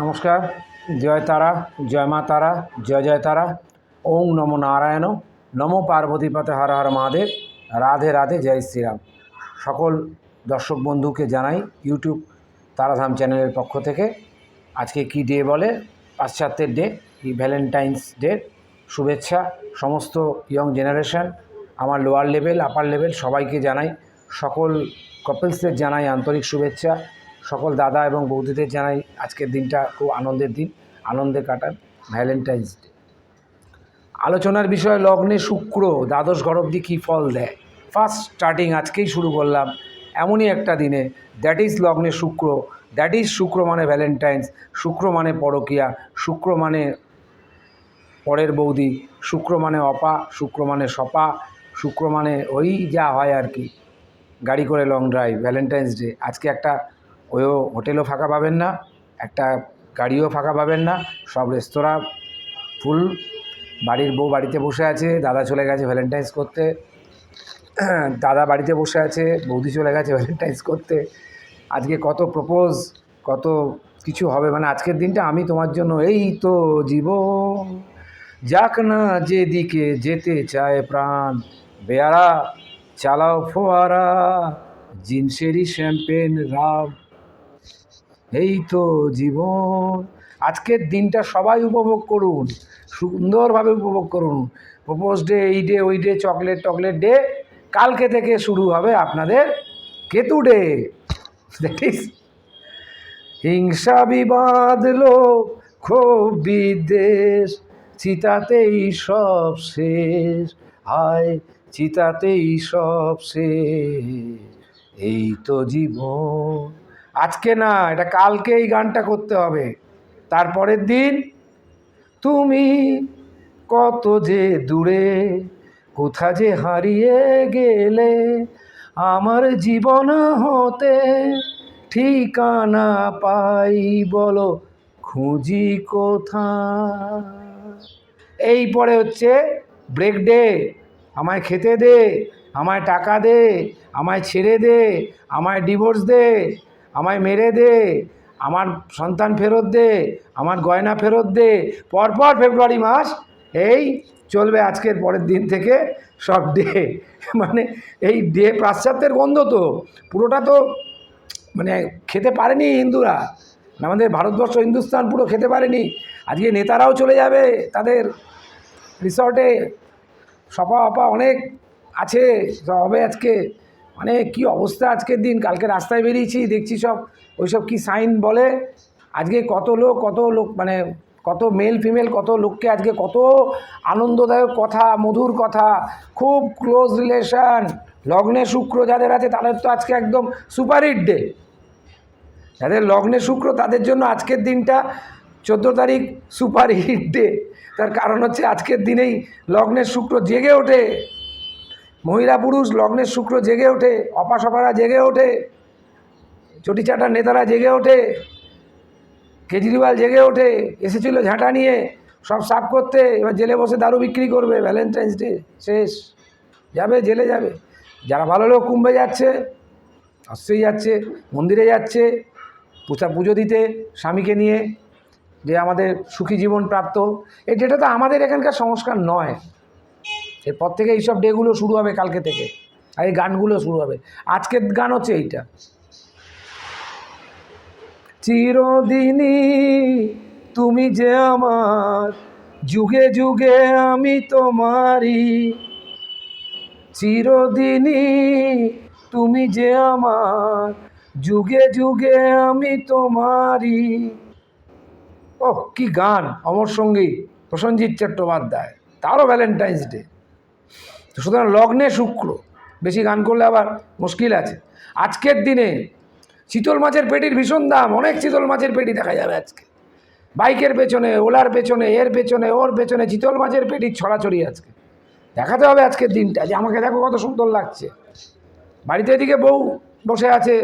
নমস্কার, জয় তারা, জয় মা তারা, জয় জয় তারা, ওং নমো নারায়ণ, নমো পার্বতী পথে হর হর মহাদেব, রাধে রাধে, জয় শ্রীরাম। সকল দর্শক বন্ধুকে জানাই ইউটিউব তারাধাম চ্যানেলের পক্ষ থেকে, আজকে কি ডে বলে? পাশ্চাত্যের ডে কি ভ্যালেন্টাইন্স ডে, শুভেচ্ছা, সমস্ত ইয়ং জেনারেশান, আমার লোয়ার লেভেল, আপার লেভেল, সবাইকে জানাই, সকল কাপলসদের জানাই আন্তরিক শুভেচ্ছা সকল দাদা এবং বৌদিদের জানাই আজকের দিনটা খুব আনন্দের দিন, আনন্দে কাটান ভ্যালেন্টাইন্স ডে আলোচনার বিষয়, লগ্নে শুক্র, দ্বাদশ গরবদি কী ফল দেয়? ফার্স্ট স্টার্টিং আজকেই শুরু করলাম, এমনই একটা দিনে। দ্যাট ইজ লগ্নে শুক্র দ্যাট ইজ শুক্র মানে ভ্যালেন্টাইন্স শুক্র মানে পরকিয়া, শুক্র মানে পরের বৌদি, শুক্র মানে অপা, শুক্র মানে সপা, শুক্র মানে ওই যা হয় আর কি। গাড়ি করে লং ড্রাইভ ভ্যালেন্টাইন্স ডে আজকে একটা ওইও হোটেলও ফাঁকা পাবেন না, একটা গাড়িও ফাঁকা পাবেন না, সব রেস্তোরাঁ ফুল। বাড়ির বউ বাড়িতে বসে আছে, দাদা চলে গেছে ভ্যালেন্টাইন্স করতে। দাদা বাড়িতে বসে আছে, বৌদি চলে গেছে ভ্যালেন্টাইন্স করতে। আজকে কত প্রপোজ কত কিছু হবে মানে আজকের দিনটা আমি তোমার জন্য এই তো জীবন যাক না যেদিকে যেতে চায় প্রাণ, বেয়ারা চালাও ফোয়ারা, জিন্সেরই শ্যাম্পেন রাব এই তো জীবন। আজকের দিনটা সবাই উপভোগ করুন, সুন্দরভাবে উপভোগ করুন। প্রপোজ ডে এই ডে ওই ডে চকলেট টকলেট ডে কালকে থেকে শুরু হবে আপনাদের কেতু ডে দেখিস হিংসা বিবাদ লোক ক্ষোভ, বিদ্বেষ, চিতাতেই সব শেষ। হায়, চিতাতেই সব শেষ। এই তো জীবন। আজকে না, এটা কালকে এই গানটা করতে হবে। তারপরের দিন তুমি কত যে দূরে, কোথা যে হারিয়ে গেলে, আমার জীবন হতে ঠিকানা পাই বলো, খুঁজি কোথা এই পরে হচ্ছে ব্রেক ডে আমায় খেতে দে, আমায় টাকা দে, আমায় ছেড়ে দে, আমায় ডিভোর্স দে আমায় মেরে দে, আমার সন্তান ফেরত দে, আমার গয়না ফেরত দে, পরপর ফেব্রুয়ারি মাস এই চলবে আজকের পরের দিন থেকে সব ডে মানে এই ডে পাশ্চাত্যের গন্ধ তো, পুরোটা তো মানে খেতে পারেনি হিন্দুরা। আমাদের ভারতবর্ষ, হিন্দুস্তান পুরো খেতে পারেনি। আজকে নেতারাও চলে যাবে, তাদের রিসর্টে সপা অপা অনেক আছে হবে আজকে। মানে কি অবস্থা আজকের দিন? কালকে রাস্তায় বেরিয়েছি, দেখছি সব, ওইসব কি সাইন বলে? আজকে কত লোক কত লোক মানে কত মেল ফিমেল কত লোককে আজকে কত আনন্দদায়ক কথা, মধুর কথা, খুব ক্লোজ রিলেশন লগ্নে শুক্র যাদের আছে, তাদের তো আজকে একদম সুপারহিট ডে যাদের লগ্নে শুক্র, তাদের জন্য আজকের দিনটা চোদ্দ তারিখ সুপার হিট ডে তার কারণ হচ্ছে আজকের দিনেই লগ্নের শুক্র জেগে ওঠে। মহিলা পুরুষ লগ্নের শুক্র জেগে ওঠে অপাসপারা জেগে ওঠে চটিচাটা নেতারা জেগে ওঠে, কেজরিওয়াল জেগে ওঠে, এসেছিল ঝাঁটা নিয়ে, সব সাফ করতে, এবার জেলে বসে দারু বিক্রি করবে ভ্যালেন্টাইন্স ডে শেষ, যাবে, জেলে যাবে। যারা ভালো লোক কুম্ভে যাচ্ছে অবশ্যই যাচ্ছে, মন্দিরে যাচ্ছে, পূজা, পুজো দিতে স্বামীকে নিয়ে, যে আমাদের সুখী জীবন প্রাপ্ত এই ডেটা তো আমাদের এখানকার সংস্কার নয়। এরপর থেকে এইসব ডেগুলো শুরু হবে কালকে থেকে। আর এই গানগুলো শুরু হবে। আজকের গান হচ্ছে এইটা। চিরদিনই তুমি যে আমার, যুগে যুগে আমি তোমারই। চিরদিনই তুমি যে আমার, যুগে যুগে আমি তোমারই। ওহ, কি গান! অমর সঙ্গী প্রসঞ্জিৎ চট্টোপাধ্যায়। তারও ভ্যালেন্টাইন্স ডে সুতরাং লগ্নে শুক্র। বেশি গান করলে আবার মুশকিল আছে। আজকের দিনে চিতল মাছের পেটির ভীষণ দাম, অনেক চিতল মাছের পেটি দেখা যাবে আজকে। বাইকের পেছনে, ওলার পেছনে, এর পেছনে, ওর পেছনে চিতল মাছের পেটির ছড়াছড়ি আজকে। দেখাতে হবে আজকের দিনটা যে আমাকে দেখো কত সুন্দর লাগছে। বাড়িতে এদিকে বউ বসে আছে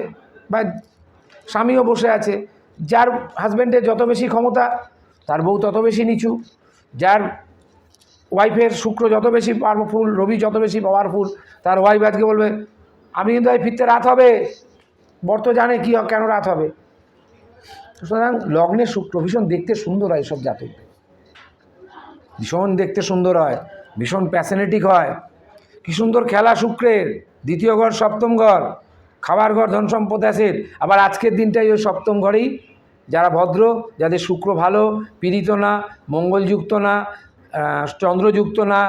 বা স্বামীও বসে আছে। যার হাজব্যান্ডের যত বেশি ক্ষমতা, তার বউ তত বেশি নিচু। যার ওয়াইফের শুক্র যত বেশি পাওয়ারফুল রবি যত বেশি পাওয়ারফুল তার ওয়াইফ আজকে বলবে, আমি কিন্তু এই ফিরতে রাত হবে। বর্ত জানে কী কেন রাত হবে? সুতরাং লগ্নে শুক্র ভীষণ দেখতে সুন্দর হয় সব জাতকদের। ভীষণ দেখতে সুন্দর হয়, ভীষণ প্যাসেনেটিক হয়। কি সুন্দর খেলা শুক্রের, দ্বিতীয় ঘর, সপ্তম ঘর, খাবার ঘর, ধন সম্পদ অ্যাসেট আবার আজকের দিনটাই ওই সপ্তম ঘরেই। যারা ভদ্র, যাদের শুক্র ভালো, পীড়িত না, মঙ্গলযুক্ত না চন্দ্রযুক্ত না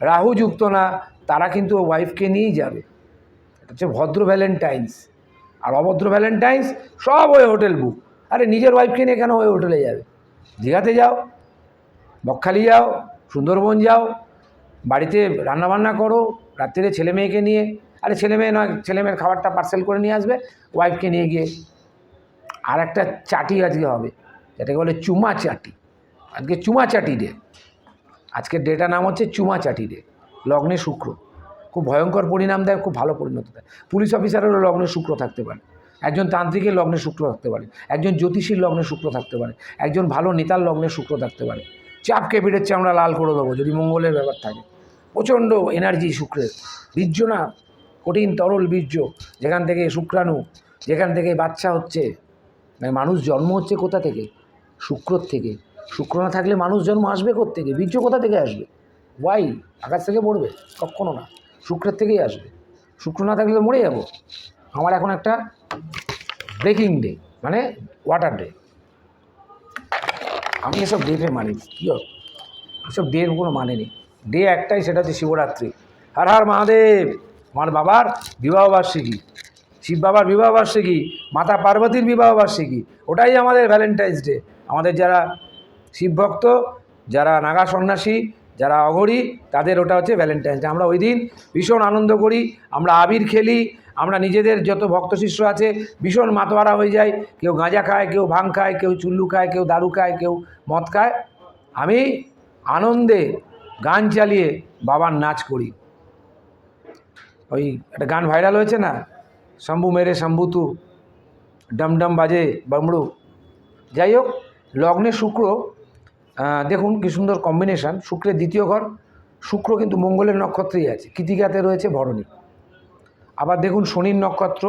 রাহুযুক্ত না, তারা কিন্তু ওয়াইফকে নিয়েই যাবে। এটা হচ্ছে ভদ্র ভ্যালেন্টাইন্স আর অভদ্র ভ্যালেন্টাইন্স সব ওই হোটেল বুক আরে নিজের ওয়াইফকে নিয়ে কেন ওই হোটেলে যাবে? দীঘাতে যাও, বকখালি যাও, সুন্দরবন যাও, বাড়িতে রান্নাবান্না করো, রাত্রিরে ছেলে মেয়েকে নিয়ে। আরে ছেলে মেয়ে নয়, ছেলে মেয়ের খাবারটা পার্সেল করে নিয়ে আসবে ওয়াইফকে নিয়ে গিয়ে। আর একটা চাটি আজকে হবে, যেটাকে বলে চুমা চাটি। আজকে চুমা চাটি ডে আজকের ডেটা নাম হচ্ছে চুমা চাটি ডে লগ্নে শুক্র। খুব ভয়ঙ্কর পরিণাম দেয়, খুব ভালো পরিণত দেয়। পুলিশ অফিসারেরও লগ্নে শুক্র থাকতে পারে। একজন তান্ত্রিকের লগ্নে শুক্র থাকতে পারে। একজন জ্যোতিষীর লগ্নে শুক্র থাকতে পারে। একজন ভালো নেতার লগ্নে শুক্র থাকতে পারে। চাপকে পেটের আমরা লাল করে দেবো, যদি মঙ্গলের ব্যাপার থাকে। প্রচণ্ড এনার্জি শুক্রের। বীর্য না, কঠিন, তরল বীর্য। যেখান থেকে শুক্রাণু, যেখান থেকে বাচ্চা হচ্ছে। মানে মানুষ জন্ম হচ্ছে কোথা থেকে? শুক্রর থেকে। শুক্র না থাকলে মানুষ জন্ম আসবে থেকে বীর্য কোথা থেকে আসবে? ওয়াই আকাশ থেকে পড়বে কখনো না। শুক্রের থেকেই আসবে। শুক্র না থাকলে তো মরে যাব। আমার এখন একটা ব্রেকিং ডে মানে ওয়াটার ডে আমি এসব ডেটে মানি কী এসব ডের কোনো মানে নেই। ডে একটাই, সেটা হচ্ছে শিবরাত্রি। হার হার মহাদেব! আমার বাবার বিবাহবার্ষিকী শিব বাবার বিবাহবার্ষিকী মাতা পার্বতীর বিবাহবার্ষিকী ওটাই আমাদের ভ্যালেন্টাইন্স ডে আমাদের যারা শিবভক্ত, যারা নাগা সন্ন্যাসী, যারা অঘরী, তাদের ওটা হচ্ছে ভ্যালেন্টাইন্স ডে আমরা ওই দিন ভীষণ আনন্দ করি, আমরা আবির খেলি, আমরা নিজেদের যত ভক্ত শিষ্য আছে, ভীষণ মাতোয়ারা হয়ে যায় কেউ গাঁজা খায়, কেউ ভাং খায়, কেউ চুল্লু খায়, কেউ দারু খায়, কেউ মদ খায়। আমি আনন্দে গান চালিয়ে বাবার নাচ করি। ওই একটা গান ভাইরাল হয়েছে না? শম্ভু মেরে শম্ভু তু ডমডম বাজে বামড়ু। যাই হোক, লগ্নে শুক্র দেখুন কি সুন্দর কম্বিনেশান শুক্রের দ্বিতীয় ঘর, শুক্র কিন্তু মঙ্গলের নক্ষত্রেই আছে, কৃতিকাতে রয়েছে ভরণী। আবার দেখুন শনির নক্ষত্র,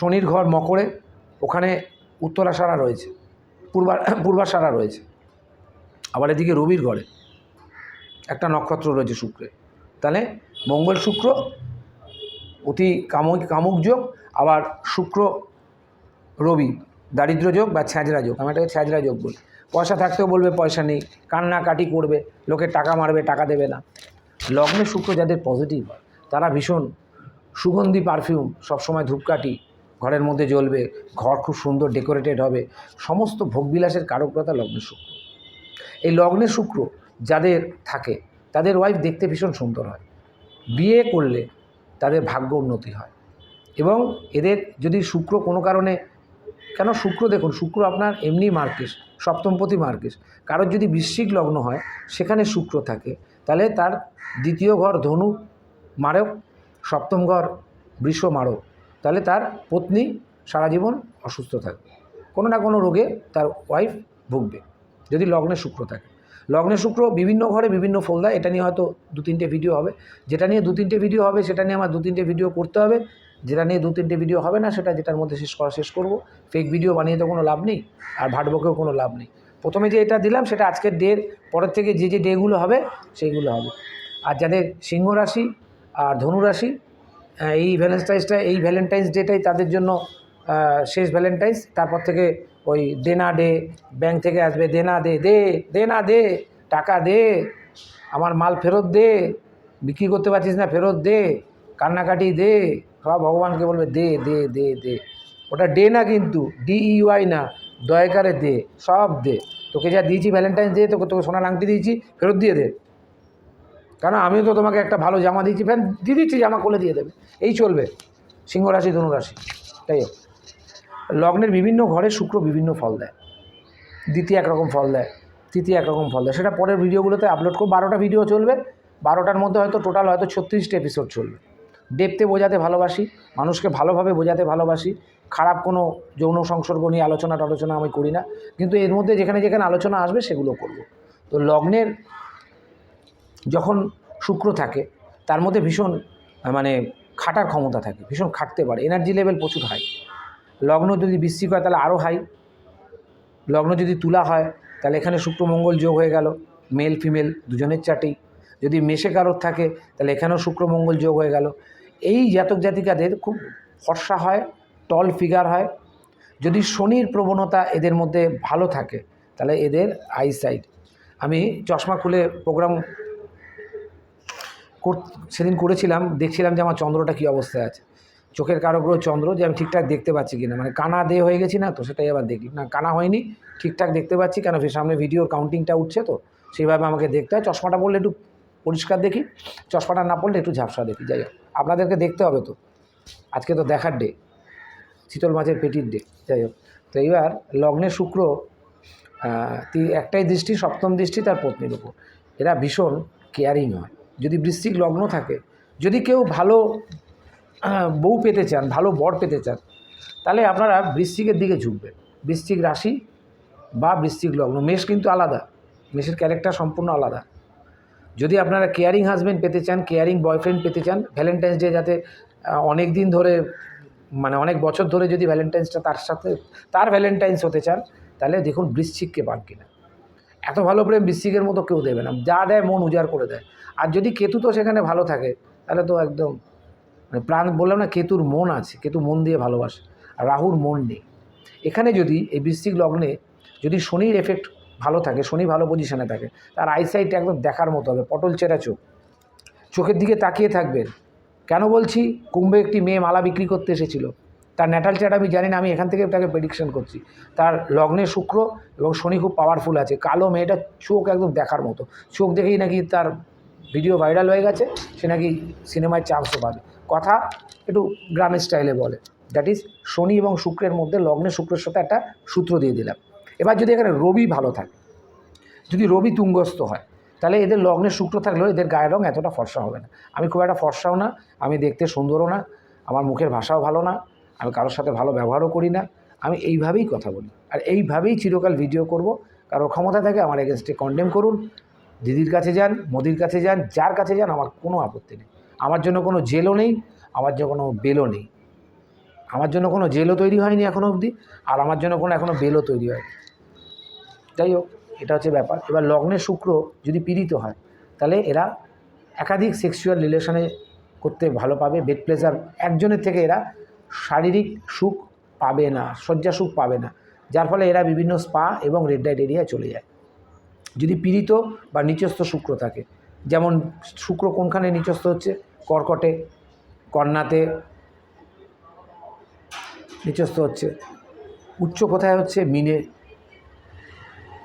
শনির ঘর মকরে, ওখানে উত্তরাষাঢ়া রয়েছে, পূর্বা পূর্বাষাঢ়া রয়েছে। আবার এদিকে রবির ঘরে একটা নক্ষত্র রয়েছে শুক্রে তাহলে মঙ্গল শুক্র, অতি কামক, কামুক যোগ, আবার শুক্র রবি, দারিদ্র যোগ বা ছ্যাঁচড়া যোগ, আমি এটাকে ছ্যাঁচড়া যোগ বলি। পয়সা থাকতেও বলবে পয়সা নেই, কান্নাকাটি করবে, লোকে টাকা মারবে, টাকা দেবে না। লগ্নে শুক্র যাদের পজিটিভ তারা ভীষণ সুগন্ধি পারফিউম সবসময় ধূপকাঠি ঘরের মধ্যে জ্বলবে, ঘর খুব সুন্দর ডেকোরেটেড হবে, সমস্ত ভোগবিলাসের কারকতা লগ্নে শুক্র। এই লগ্নে শুক্র যাদের থাকে, তাদের ওয়াইফ দেখতে ভীষণ সুন্দর হয়। বিয়ে করলে তাদের ভাগ্য উন্নতি হয়। এবং এদের যদি শুক্র কোনো কারণে কেন শুক্র দেখুন, শুক্র আপনার এমনি মার্কেশ, সপ্তমপতি মার্কেশ। কারোর যদি বৃশ্চিক লগ্ন হয়, সেখানে শুক্র থাকে, তাহলে তার দ্বিতীয় ঘর ধনু মারক, সপ্তম ঘর বৃষ মারক। তাহলে তার পত্নী সারা জীবন অসুস্থ থাকবে। কোনো না কোনো রোগে তার ওয়াইফ ভুগবে, যদি লগ্নে শুক্র থাকে। লগ্নে শুক্র বিভিন্ন ঘরে বিভিন্ন ফল দেয় এটা নিয়ে হয়তো দু তিনটে ভিডিও হবে। যেটা নিয়ে দু তিনটে ভিডিও হবে, সেটা নিয়ে আমার দু তিনটে ভিডিও করতে হবে। যেটা নিয়ে দু তিনটে ভিডিও হবে না, সেটা যেটার মধ্যে শেষ করা, শেষ করব। ফেক ভিডিও বানিয়ে তো কোনো লাভ নেই, আর ভাটবকেও কোনো লাভ নেই। প্রথমে যে এটা দিলাম, সেটা আজকের ডের পরের থেকে যে যে ডেগুলো হবে, সেইগুলো হবে। আর যাদের সিংহ রাশি আর ধনু রাশি এই ভ্যালেন্টাইন্সটা এই ভ্যালেন্টাইন্স ডেটাই তাদের জন্য শেষ ভ্যালেন্টাইন্স তারপর থেকে ওই দেনা ডে ব্যাংক থেকে আসবে দেনা দে দে, দেনা দে, টাকা দে, আমার মাল ফেরত দে, বিক্রি করতে পারছিস না, ফেরত দে, কান্নাকাটি দে সব ভগবানকে বলবে দে দে দে দে। ওটা ডে না কিন্তু ডিইউআই না দয়াকারে দে, সব দে। তোকে যা দিয়েছি ভ্যালেন্টাইন্স ডে তোকে তোকে সোনার আংটি দিয়েছি, ফেরত দিয়ে দে। কারণ আমিও তো তোমাকে একটা ভালো জামা দিয়েছি, ফ্যান দিয়ে দিচ্ছি, জামা খুলে দিয়ে দেবে। এই চলবে, সিংহ রাশি, ধনু রাশি। তাই হোক। লগ্নের বিভিন্ন ঘরে শুক্র বিভিন্ন ফল দেয়। দ্বিতীয় একরকম ফল দেয়, তৃতীয় একরকম ফল দেয়। সেটা পরের ভিডিওগুলোতে আপলোড করব। বারোটা ভিডিও চলবে। বারোটার মধ্যে হয়তো টোটাল হয়তো ছত্রিশটা এপিসোড চলবে। ডেপতে বোঝাতে ভালোবাসি, মানুষকে ভালোভাবে বোঝাতে ভালোবাসি, খারাপ কোনো যৌন সংসর্গ নিয়ে আলোচনা টালোচনা আমি করি না, কিন্তু এর মধ্যে যেখানে যেখানে আলোচনা আসবে সেগুলো করব। তো লগ্নের যখন শুক্র থাকে, তার মধ্যে ভীষণ মানে খাটার ক্ষমতা থাকে, ভীষণ খাটতে পারে এনার্জি লেভেল প্রচুর হাই লগ্ন যদি বৃশ্চিক হয় তাহলে আরও হাই লগ্ন যদি তুলা হয় তাহলে এখানে শুক্র মঙ্গল যোগ হয়ে গেল মেল ফিমেল দুজনের চাটেই যদি মেষে কারোর থাকে, তাহলে এখানেও শুক্র মঙ্গল যোগ হয়ে গেল। এই জাতক জাতিকাদের খুব ফর্সা হয় টল ফিগার হয়। যদি শনির প্রবণতা এদের মধ্যে ভালো থাকে, তাহলে এদের আইসাইট আমি চশমা খুলে প্রোগ্রাম কর- সেদিন করেছিলাম, দেখছিলাম যে আমার চন্দ্রটা কী অবস্থায় আছে। চোখের কারোগ্রহ চন্দ্র যে আমি ঠিকঠাক দেখতে পাচ্ছি কিনা। মানে কানা দে হয়ে গেছি না, তো সেটাই আবার দেখি না, কানা হয়নি, ঠিকঠাক দেখতে পাচ্ছি কেন? সামনে ভিডিওর কাউন্টিংটা উঠছে তো, সেইভাবে আমাকে দেখতে হয়। চশমাটা বললে একটু পরিষ্কার দেখি, চশমাটা না পড়লে একটু ঝাপসা দেখি, যাই আপনাদেরকে দেখতে হবে তো। আজকে তো দেখার ডে শীতল মাছের পেটির ডে যাই হোক। তো এইবার লগ্নে শুক্র একটাই দৃষ্টি, সপ্তম দৃষ্টি, তার পত্নীর উপর। এরা ভীষণ কেয়ারিং হয়। যদি বৃশ্চিক লগ্ন থাকে, যদি কেউ ভালো বউ পেতে চান, ভালো বর পেতে চান, তাহলে আপনারা বৃশ্চিকের দিকে ঝুঁকবেন। বৃশ্চিক রাশি বা বৃশ্চিক লগ্ন, মেষ কিন্তু আলাদা। মেষের ক্যারেক্টার সম্পূর্ণ আলাদা। যদি আপনারা কেয়ারিং হাজব্যান্ড পেতে চান কেয়ারিং বয়ফ্রেন্ড পেতে চান ভ্যালেন্টাইন্স ডে যাতে অনেক দিন ধরে মানে অনেক বছর ধরে যদি ভ্যালেন্টাইন্সটা তার সাথে, তার ভ্যালেন্টাইন্স হতে চান, তাহলে দেখুন বৃশ্চিককে পান কিনা। এত ভালো প্রেম বৃশ্চিকের মতো কেউ দেবে না। যা দেয় মন উজাড় করে দেয়। আর যদি কেতু তো সেখানে ভালো থাকে, তাহলে তো একদম মানে প্রাণ, বললাম না কেতুর মন আছে, কেতু মন দিয়ে ভালোবাসে, আর রাহুর মন নেই। এখানে যদি এই বৃশ্চিক লগ্নে যদি শনির এফেক্ট ভালো থাকে, শনি ভালো পজিশনে থাকে। তার আইসাইটটা একদম দেখার মতো হবে, পটল চেরা চোখ। চোখের দিকে তাকিয়ে থাকবেন। কেন বলছি? কুম্ভে একটি মেয়ে মালা বিক্রি করতে এসেছিল। তার ন্যাটাল চ্যাট আমি জানি না, আমি এখান থেকে তাকে প্রেডিকশন করছি। তার লগ্নে শুক্র এবং শনি খুব পাওয়ারফুল আছে। কালো মেয়েটা চোখ একদম দেখার মতো। চোখ দেখেই নাকি তার ভিডিও ভাইরাল হয়ে গেছে, সে নাকি সিনেমায় চান্সও পাবে। কথা একটু গ্রামের স্টাইলে বলে। দ্যাট ইজ শনি এবং শুক্রের মধ্যে লগ্নে শুক্রের সাথে একটা সূত্র দিয়ে দিলাম। এবার যদি এখানে রবি ভালো থাকে, যদি রবি তুঙ্গস্থ হয়, তাহলে এদের লগ্নে শুক্র থাকলেও এদের গায়ের রং এতটা ফর্সা হবে না। আমি খুব একটা ফর্সাও না, আমি দেখতে সুন্দরও না, আমার মুখের ভাষাও ভালো না, আমি কারোর সাথে ভালো ব্যবহারও করি না, আমি এইভাবেই কথা বলি। আর এইভাবেই চিরকাল ভিডিও করব, কারও ক্ষমতা থাকে আমার এগেনস্টে কন্ডেম করুন, দিদির কাছে যান, মোদির কাছে যান, যার কাছে যান, আমার কোনো আপত্তি নেই। আমার জন্য কোনো জেলও নেই, আমার জন্য কোনো বেলও নেই। আমার জন্য কোনো জেলও তৈরি হয়নি এখনও অবধি, আর আমার জন্য কোনো এখনও বেলও তৈরি হয়নি। যাই হোক, এটা হচ্ছে ব্যাপার। এবার লগ্নে শুক্র যদি পীড়িত হয়, তাহলে এরা একাধিক সেক্সুয়াল রিলেশনে করতে ভালো পাবে। বেড প্লেজার একজনের থেকে এরা শারীরিক সুখ পাবে না, শয্যা সুখ পাবে না। যার ফলে এরা বিভিন্ন স্পা এবং রেড লাইট এরিয়ায় চলে যায়। যদি পীড়িত বা নিচস্থ শুক্র থাকে, যেমন শুক্র কোনখানে নিচস্থ হচ্ছে? কর্কটে, কন্যাতে নিচস্থ হচ্ছে। উচ্চ কোথায় হচ্ছে? মিনে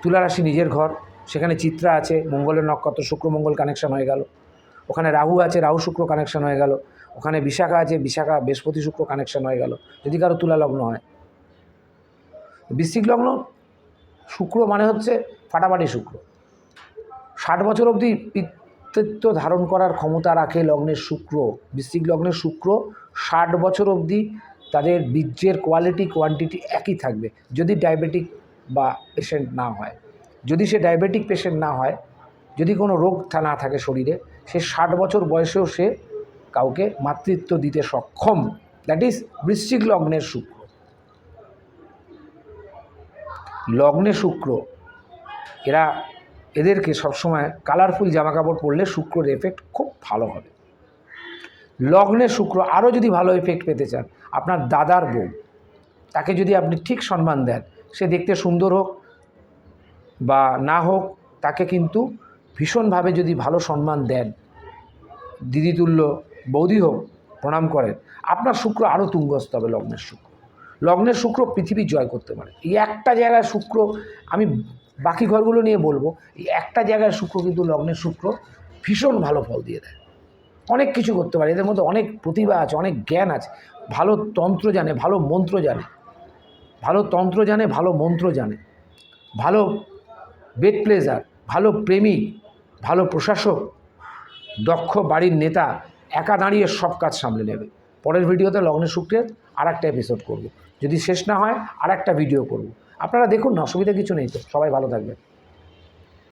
তুলা রাশি নিজের ঘর, সেখানে চিত্রা আছে, মঙ্গলের নক্ষত্র, শুক্র, মঙ্গল কানেকশন হয়ে গেল। ওখানে রাহু আছে, রাহু, শুক্র কানেকশন হয়ে গেল। ওখানে বিশাখা আছে, বিশাখা, বৃহস্পতি, শুক্র কানেকশন হয়ে গেল। যদি কারও তুলা লগ্ন হয়। বৃশ্চিক লগ্ন, শুক্র মানে হচ্ছে ফাটাফাটি শুক্র। ষাট বছর অবধি পিতৃত্ব ধারণ করার ক্ষমতা রাখে লগ্নের শুক্র। বৃশ্চিক লগ্নের শুক্র ষাট বছর অবধি তাদের বীর্যের কোয়ালিটি কোয়ান্টিটি একই থাকবে। যদি ডায়াবেটিক বা পেশেন্ট না হয়। যদি সে ডায়াবেটিক পেশেন্ট না হয়, যদি কোনো রোগ না থাকে শরীরে, সে ষাট বছর বয়সেও সে কাউকে মাতৃত্ব দিতে সক্ষম। দ্যাট ইজ বৃশ্চিক লগ্নের শুক্র। লগ্নে শুক্র। এরা এদেরকে সবসময় কালারফুল জামাকাপড় পরলে শুক্রর এফেক্ট খুব ভালো হবে। লগ্নে শুক্র আরও যদি ভালো এফেক্ট পেতে চান, আপনার দাদার বউ, তাকে যদি আপনি ঠিক সম্মান দেন সে দেখতে সুন্দর হোক বা না হোক, তাকে কিন্তু ভীষণভাবে যদি ভালো সম্মান দেন, দিদি তুল্য বৌদি হোক, প্রণাম করেন, আপনার শুক্র আরও তুঙ্গস্থ হবে লগ্নের শুক্র। লগ্নের শুক্র পৃথিবী জয় করতে পারে। এই একটা জায়গায় শুক্র, আমি বাকি ঘরগুলো নিয়ে বলব, এই একটা জায়গায় শুক্র কিন্তু লগ্নের শুক্র ভীষণ ভালো ফল দিয়ে দেয়। অনেক কিছু করতে পারে, এদের মধ্যে অনেক প্রতিভা আছে, অনেক জ্ঞান আছে, ভালো তন্ত্র জানে, ভালো মন্ত্র জানে। ভালো তন্ত্র জানে, ভালো মন্ত্র জানে। ভালো বেড প্লেজার ভালো প্রেমিক, ভালো প্রশাসক, দক্ষ বাড়ির নেতা একা দাঁড়িয়ে সব কাজ সামলে নেবে। পরের ভিডিওতে লগ্নের শুক্রের আর একটা এপিসোড করব। যদি শেষ না হয় আর একটা ভিডিও করব। আপনারা দেখুন না, অসুবিধা কিছু নেই তো। সবাই ভালো থাকবে